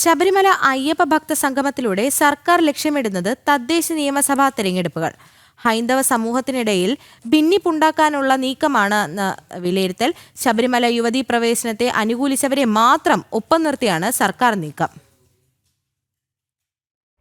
ശബരിമല അയ്യപ്പ ഭക്ത സംഗമത്തിലൂടെ സർക്കാർ ലക്ഷ്യമിടുന്നത് തദ്ദേശ നിയമസഭാ തെരഞ്ഞെടുപ്പുകൾ. ഹൈന്ദവ സമൂഹത്തിനിടയിൽ ഭിന്നിപ്പുണ്ടാക്കാനുള്ള നീക്കമാണ് വിലയിരുത്തൽ. ശബരിമല യുവതീ പ്രവേശനത്തെ അനുകൂലിച്ചവരെ മാത്രം ഒപ്പം നിർത്തിയാണ് സർക്കാർ നീക്കം.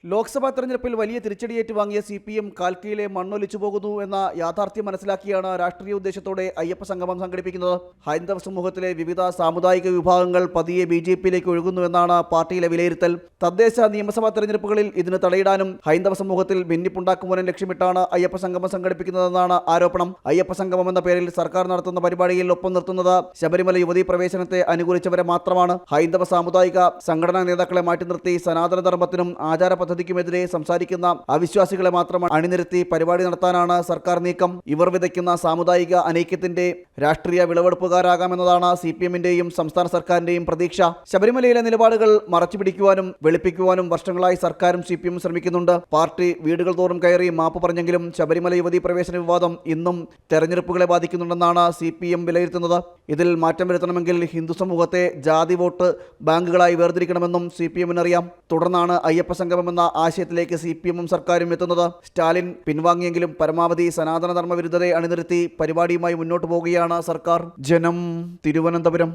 ലോക്സഭാ തെരഞ്ഞെടുപ്പിൽ വലിയ തിരിച്ചടിയേറ്റ് വാങ്ങിയ സി പി എം കാൽക്കയിലെ മണ്ണൊലിച്ചു പോകുന്നു എന്ന യാഥാർത്ഥ്യം മനസ്സിലാക്കിയാണ് രാഷ്ട്രീയ ഉദ്ദേശത്തോടെ അയ്യപ്പ സംഗമം സംഘടിപ്പിക്കുന്നത്. ഹൈന്ദവ സമൂഹത്തിലെ വിവിധ സാമുദായിക വിഭാഗങ്ങൾ പതിയെ ബി ജെ പിയിലേക്ക് ഒഴുകുന്നുവെന്നാണ് പാർട്ടിയിലെ വിലയിരുത്തൽ. തദ്ദേശ നിയമസഭാ തെരഞ്ഞെടുപ്പുകളിൽ ഇതിന് തടയിടാനും ഹൈന്ദവ സമൂഹത്തിൽ ഭിന്നിപ്പുണ്ടാക്കുവാനും ലക്ഷ്യമിട്ടാണ് അയ്യപ്പ സംഗമം സംഘടിപ്പിക്കുന്നതെന്നാണ് ആരോപണം. അയ്യപ്പ സംഗമം എന്ന പേരിൽ സർക്കാർ നടത്തുന്ന പരിപാടിയിൽ ഒപ്പം നിർത്തുന്നത് ശബരിമല യുവതീ പ്രവേശനത്തെ അനുകൂലിച്ചവരെ മാത്രമാണ്. ഹൈന്ദവ സാമുദായിക സംഘടനാ നേതാക്കളെ മാറ്റി നിർത്തി സനാതനധർമ്മത്തിനും ആചാര പദ്ധതിക്കുമെതിരെ സംസാരിക്കുന്ന അവിശ്വാസികളെ മാത്രം അണിനിരത്തി പരിപാടി നടത്താനാണ് സർക്കാർ നീക്കം. ഇവർ വിതയ്ക്കുന്ന സാമുദായിക അനൈക്യത്തിന്റെ രാഷ്ട്രീയ വിളവെടുപ്പുകാരാകാമെന്നതാണ് സി പി എമ്മിന്റെയും സംസ്ഥാന സർക്കാരിന്റെയും പ്രതീക്ഷ. ശബരിമലയിലെ നിലപാടുകൾ മറച്ചുപിടിക്കുവാനും വെളുപ്പിക്കുവാനും വർഷങ്ങളായി സർക്കാരും സി പി എം ശ്രമിക്കുന്നുണ്ട്. പാർട്ടി വീടുകൾ തോറും കയറി മാപ്പ് പറഞ്ഞെങ്കിലും ശബരിമല യുവതി പ്രവേശന വിവാദം ഇന്നും തെരഞ്ഞെടുപ്പുകളെ ബാധിക്കുന്നുണ്ടെന്നാണ് സി പി എം വിലയിരുത്തുന്നത്. ഇതിൽ മാറ്റം വരുത്തണമെങ്കിൽ ഹിന്ദു സമൂഹത്തെ ജാതി വോട്ട് ബാങ്കുകളായി വേർതിരിക്കണമെന്നും സി പി എമ്മിനറിയാം. തുടർന്നാണ് അയ്യപ്പ സംഗമം എന്ന ആശയത്തിലേക്ക് സി പി എമ്മും സർക്കാരും എത്തുന്നത്. സ്റ്റാലിൻ പിൻവാങ്ങിയെങ്കിലും പരമാവധി സനാതനധർമ്മ വിരുദ്ധതയെ അണിനിരത്തി പരിപാടിയുമായി മുന്നോട്ട് പോവുകയാണ് സർക്കാർ. ജനം തിരുവനന്തപുരം.